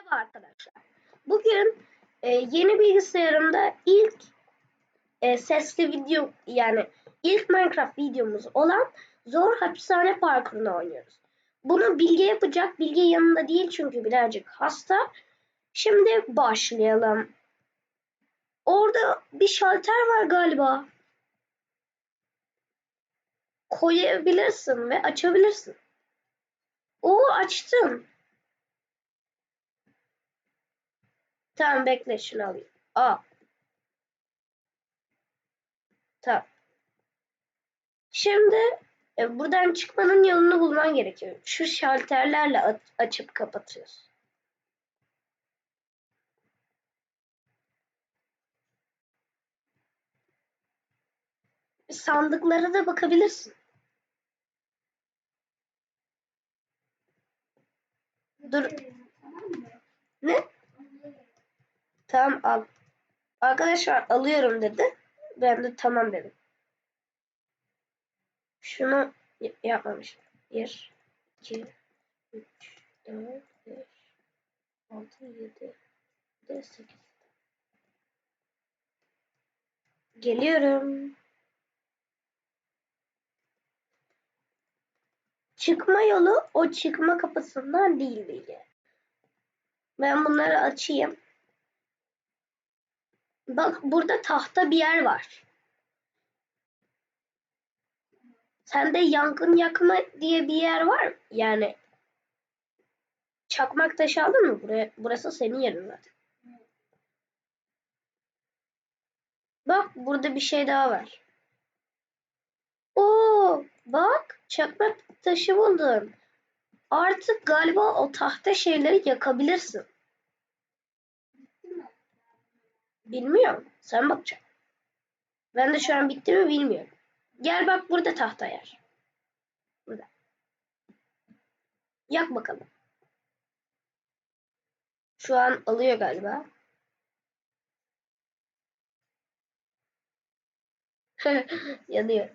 Merhaba arkadaşlar. Bugün e, yeni bilgisayarımda ilk e, sesli video yani ilk Minecraft videomuz olan zor hapishane parkurunu oynuyoruz. Bunu Bilge yapacak. Bilge yanında değil çünkü birazcık hasta. Şimdi başlayalım. Orada bir şalter var galiba. Koyabilirsin ve açabilirsin. Oo açtım. Tamam bekle şunu alayım. Aa. Tamam. Şimdi e, buradan çıkmanın yolunu bulman gerekiyor. Şu şalterlerle aç açıp kapatıyoruz. Sandıklara da bakabilirsin. Dur. Ne? Tamam al. Arkadaşlar alıyorum dedi. Ben de tamam dedim. Şunu yapmamış. 1, 2, 3, 4, 5, 6, 7, 8. Geliyorum. Çıkma yolu o çıkma kapısından değil bilgi. Ben bunları açayım. Bak burada tahta bir yer var. Sende yangın yakma diye bir yer var mı? Yani çakmak taşı aldın mı? Buraya, burası senin yerin zaten. Bak burada bir şey daha var. Oo, bak çakmak taşı buldum. Artık galiba o tahta şeyleri yakabilirsin. Bilmiyorum. Sen bakacaksın. Ben de şu an bitti mi bilmiyorum. Gel bak burada tahta yer. Burada. Yak bakalım. Şu an alıyor galiba. Yanıyor.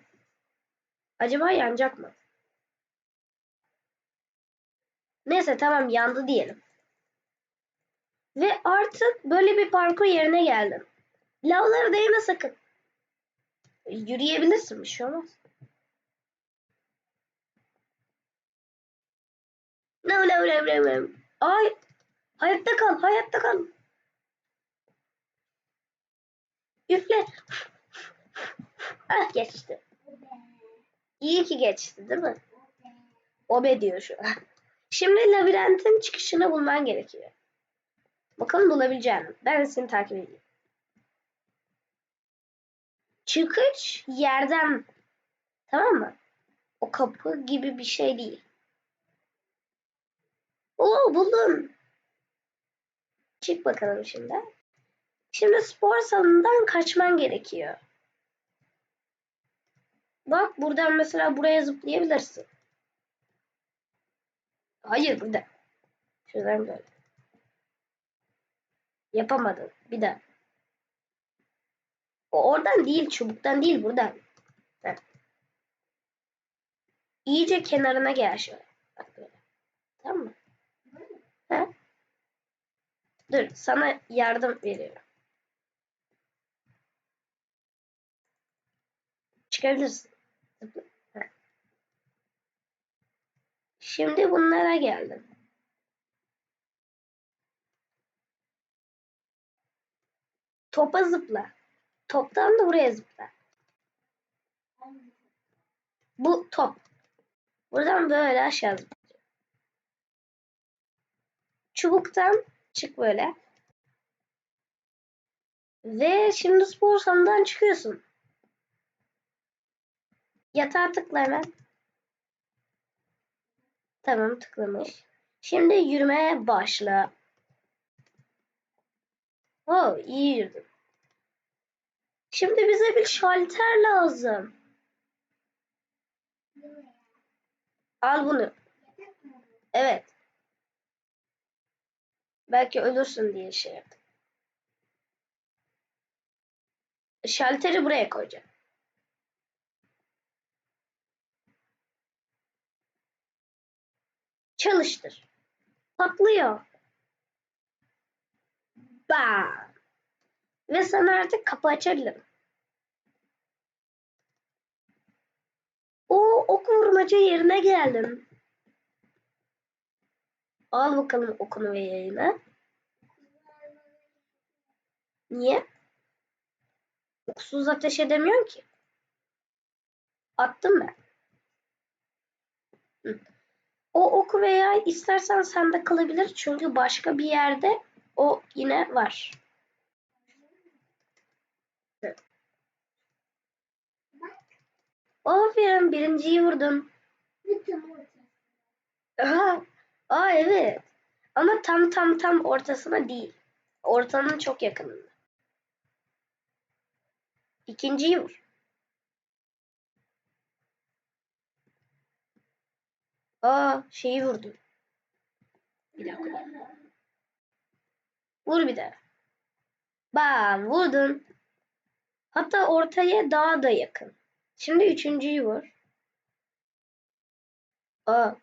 Acaba yanacak mı? Neyse tamam yandı diyelim. Ve artık böyle bir parkur yerine geldim. Lavlara değme sakın. Yürüyebilirsin bir şey olmaz. No no no no no. Ay hayatta kal hayatta kal. Üfle. Ah geçti. İyi ki geçti değil mi? Obe diyor şu an. Şimdi labirentin çıkışını bulman gerekiyor. Bakalım bulabileceğim. Ben seni takip edeyim. Çıkış yerden. Tamam mı? O kapı gibi bir şey değil. Oo buldum. Çık bakalım şimdi. Şimdi spor salonundan kaçman gerekiyor. Bak buradan mesela buraya zıplayabilirsin. Hayır burada. Şuradan böyle. Yapamadın. Bir daha. O oradan değil, çubuktan değil, buradan. Heh. İyice kenarına gel şöyle. Bak böyle. Tamam mı? Heh. Dur, sana yardım veriyorum. Çıkabilirsin. Heh. Şimdi bunlara geldim. Topa zıpla. Toptan da buraya zıpla. Bu top. Buradan böyle aşağı zıpla. Çubuktan çık böyle. Ve şimdi spor salonundan çıkıyorsun. Yatağa tıkla hemen. Tamam tıklamış. Şimdi yürümeye başla. Oh iyi yürüdüm. Şimdi bize bir şalter lazım. Al bunu. Evet. Belki ölürsün diye şey yaptım. Şalteri buraya koyacağım. Çalıştır. Patlıyor. Bam. Ve sana artık kapı açabilirim. O ok vurmaca yerine geldin. Al bakalım okunu ve yayını. Niye? Oksuz ateş edemiyorum ki. Attım ben. O oku veya istersen sende kalabilir. Çünkü başka bir yerde o yine var. Aferin birinciyi vurdun. Aha. Aa evet. Ama tam tam tam ortasına değil. Ortanın çok yakınında. İkinciyi vur. Aa şeyi vurdu. Bir dakika. Vur bir daha. Bam vurdun. Hatta ortaya daha da yakın. Şimdi üçüncüyü vur. Aa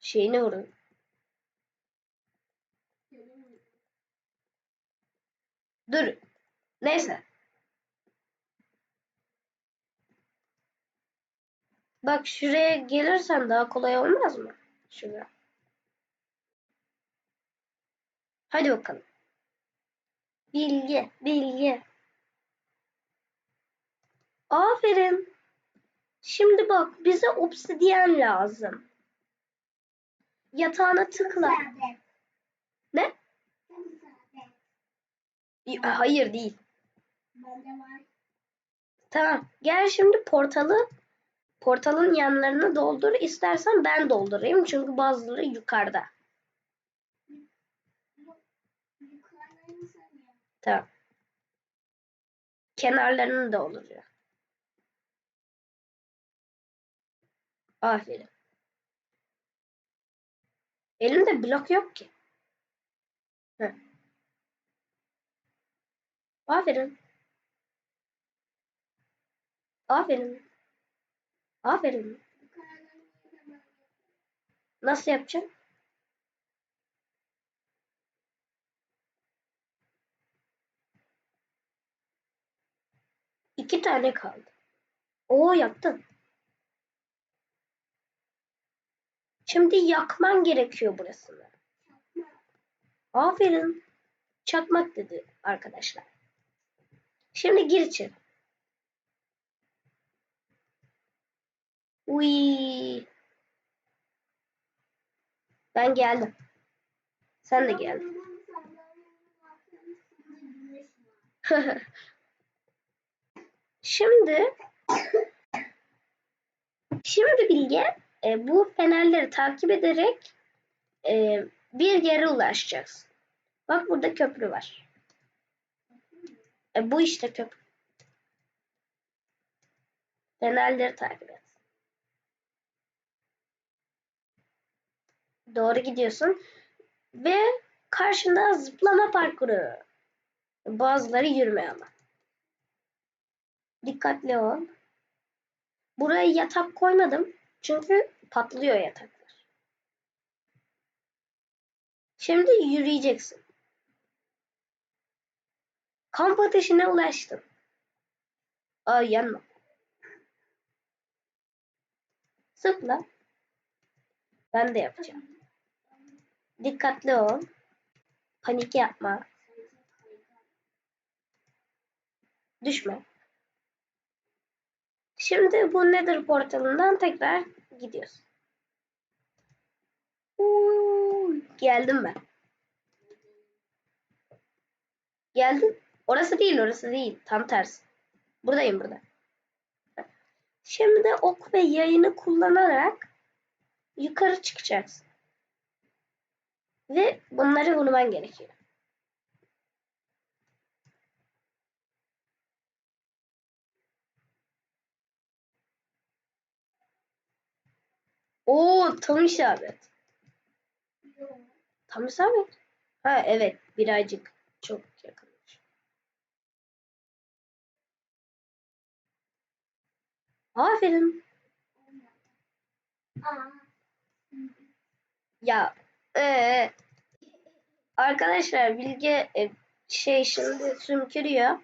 şeyini vurun. Dur. Neyse. Bak şuraya gelirsen daha kolay olmaz mı? Şuraya. Hadi bakalım. Bilgi, bilgi. Aferin. Şimdi bak bize obsidiyen lazım. Yatağına tıkla. Ne? Y- Hayır değil. Tamam. Gel şimdi portalı portalın yanlarını doldur. İstersen ben doldurayım. Çünkü bazıları yukarıda. Tamam. Kenarlarını dolduruyor. Aferin. Elimde blok yok ki. Heh. Aferin. Aferin. Aferin. Nasıl yapacağım? İki tane kaldı. Oo yaptım. Şimdi yakman gerekiyor burasını. Aferin. Çakmak dedi arkadaşlar. Şimdi gir içeri. Uy. Ben geldim. Sen de geldin. Şimdi şimdi Bilge e, bu fenerleri takip ederek e, bir yere ulaşacaksın. Bak burada köprü var. E, bu işte köprü. Fenerleri takip et. Doğru gidiyorsun. Ve karşında zıplama parkuru. Bazıları yürüme ama. Dikkatli ol. Buraya yatak koymadım. Çünkü patlıyor yataklar. Şimdi yürüyeceksin. Kamp ateşine ulaştın. Ay yanma. Zıpla. Ben de yapacağım. Dikkatli ol. Panik yapma. Düşme. Şimdi bu Nether portalından tekrar gidiyoruz. Uuu, geldim ben. Geldim. Orası değil, orası değil. Tam tersi. Buradayım burada. Şimdi ok ve yayını kullanarak yukarı çıkacaksın. Ve bunları vurman gerekiyor. Oo tam isabet. Tam isabet. Ha evet birazcık çok yakınmış. Aferin. Ya ee, arkadaşlar Bilge e, şey şimdi sümkürüyor.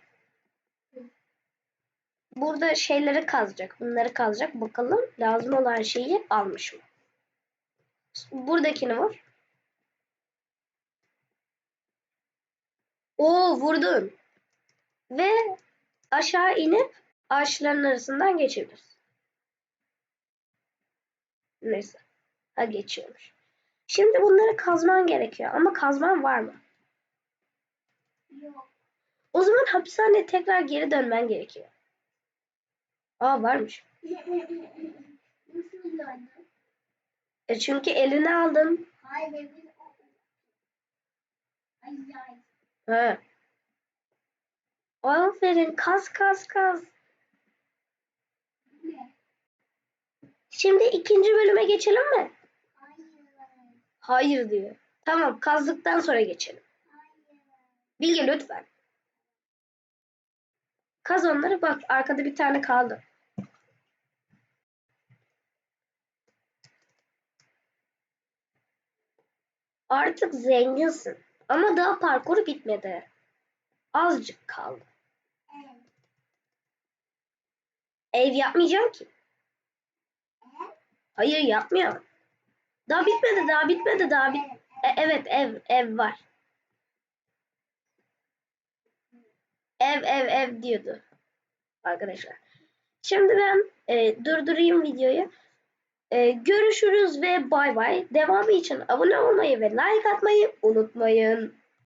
Burada şeyleri kazacak. Bunları kazacak. Bakalım lazım olan şeyi almış mı? Buradakini vur. Oo vurdun. Ve aşağı inip ağaçların arasından geçebiliriz. Neyse. Ha geçiyormuş. Şimdi bunları kazman gerekiyor. Ama kazman var mı? Yok. O zaman hapishaneye tekrar geri dönmen gerekiyor. Aa varmış. Nasıl? E çünkü eline aldın. Hayır o. Ay ay. Ha. Aferin kaz kaz. Ne? Şimdi ikinci bölüme geçelim mi? Hayır. Hayır diyor. Tamam kazdıktan sonra geçelim. Hayır. Bilge lütfen. Kaz onları bak arkada bir tane kaldı. Artık zenginsin. Ama daha parkur bitmedi. Azıcık kaldı. Ev yapmayacağım ki. Hayır yapmıyor. Daha bitmedi, daha bitmedi, daha bit. E, evet ev, ev var. Ev, ev, ev diyordu arkadaşlar. Şimdi ben e, durdurayım videoyu. E, görüşürüz ve bay bay. Devamı için abone olmayı ve like atmayı unutmayın.